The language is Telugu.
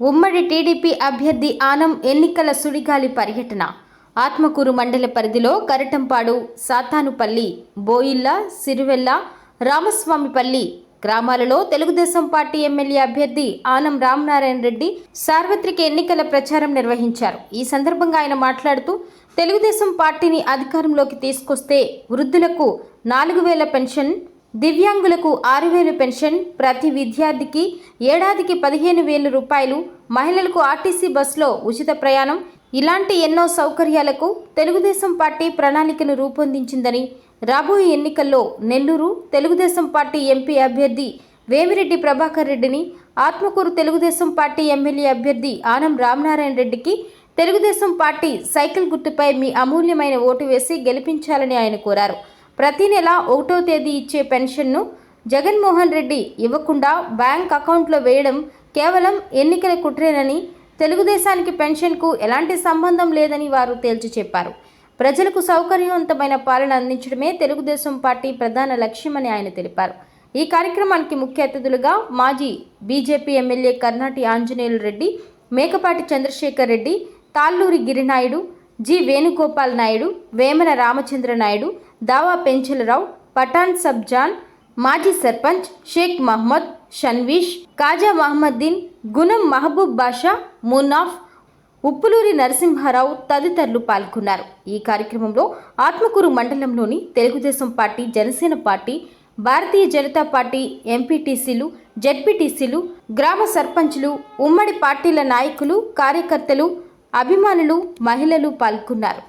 ఉమ్మడి టీడీపీ అభ్యర్థి ఆనం ఎన్నికల సుడిగాలి పర్యటన ఆత్మకూరు మండల పరిధిలో కరటంపాడు సాతానుపల్లి బోయిల్ల సిరివెల్ల రామస్వామిపల్లి గ్రామాలలో తెలుగుదేశం పార్టీ ఎమ్మెల్యే అభ్యర్థి ఆనం రామనారాయణ రెడ్డి సార్వత్రిక ఎన్నికల ప్రచారం నిర్వహించారు. ఈ సందర్భంగా ఆయన మాట్లాడుతూ తెలుగుదేశం పార్టీని అధికారంలోకి తీసుకొస్తే వృద్ధులకు నాలుగు వేల పెన్షన్ దివ్యాంగులకు ఆరు వేలు పెన్షన్ ప్రతి విద్యార్థికి ఏడాదికి పదిహేను వేల రూపాయలు మహిళలకు ఆర్టీసీ బస్సులో ఉచిత ప్రయాణం ఇలాంటి ఎన్నో సౌకర్యాలకు తెలుగుదేశం పార్టీ ప్రణాళికను రూపొందించిందని రాబోయే ఎన్నికల్లో నెల్లూరు తెలుగుదేశం పార్టీ ఎంపీ అభ్యర్థి వేమిరెడ్డి ప్రభాకర్ రెడ్డిని ఆత్మకూరు తెలుగుదేశం పార్టీ ఎమ్మెల్యే అభ్యర్థి ఆనం రామనారాయణ రెడ్డికి తెలుగుదేశం పార్టీ సైకిల్ గుర్తుపై మీ అమూల్యమైన ఓటు వేసి గెలిపించాలని ఆయన కోరారు. ప్రతి నెల ఒకటో తేదీ ఇచ్చే పెన్షన్ను జగన్మోహన్ రెడ్డి ఇవ్వకుండా బ్యాంక్ అకౌంట్లో వేయడం కేవలం ఎన్నికల కుట్రేనని తెలుగుదేశానికి పెన్షన్కు ఎలాంటి సంబంధం లేదని వారు తేల్చి చెప్పారు. ప్రజలకు సౌకర్యవంతమైన పాలన అందించడమే తెలుగుదేశం పార్టీ ప్రధాన లక్ష్యమని ఆయన తెలిపారు. ఈ కార్యక్రమానికి ముఖ్య అతిథులుగా మాజీ BJP MLA Karnati Anjaneyulu Reddy Mekapati Chandrasekhar Reddy Talluri Girinaidu G Venugopal Naidu Vemana Ramachandra Naidu Dava Penchalarao Pathan సబ్జాన్ మాజీ సర్పంచ్ షేక్ మహమ్మద్ షన్వీష్ కాజా మహమ్మద్దీన్ గుణం మహబూబ్ బాషా మున్నాఫ్ ఉప్పులూరి నరసింహారావు తదితరులు పాల్గొన్నారు. ఈ కార్యక్రమంలో ఆత్మకూరు మండలంలోని Telugu Desam party Janasena party Bharatiya Janata party ఎంపీటీసీలు జెడ్పీటీసీలు గ్రామ సర్పంచ్లు ఉమ్మడి పార్టీల నాయకులు కార్యకర్తలు అభిమానులు మహిళలు పాల్గొన్నారు.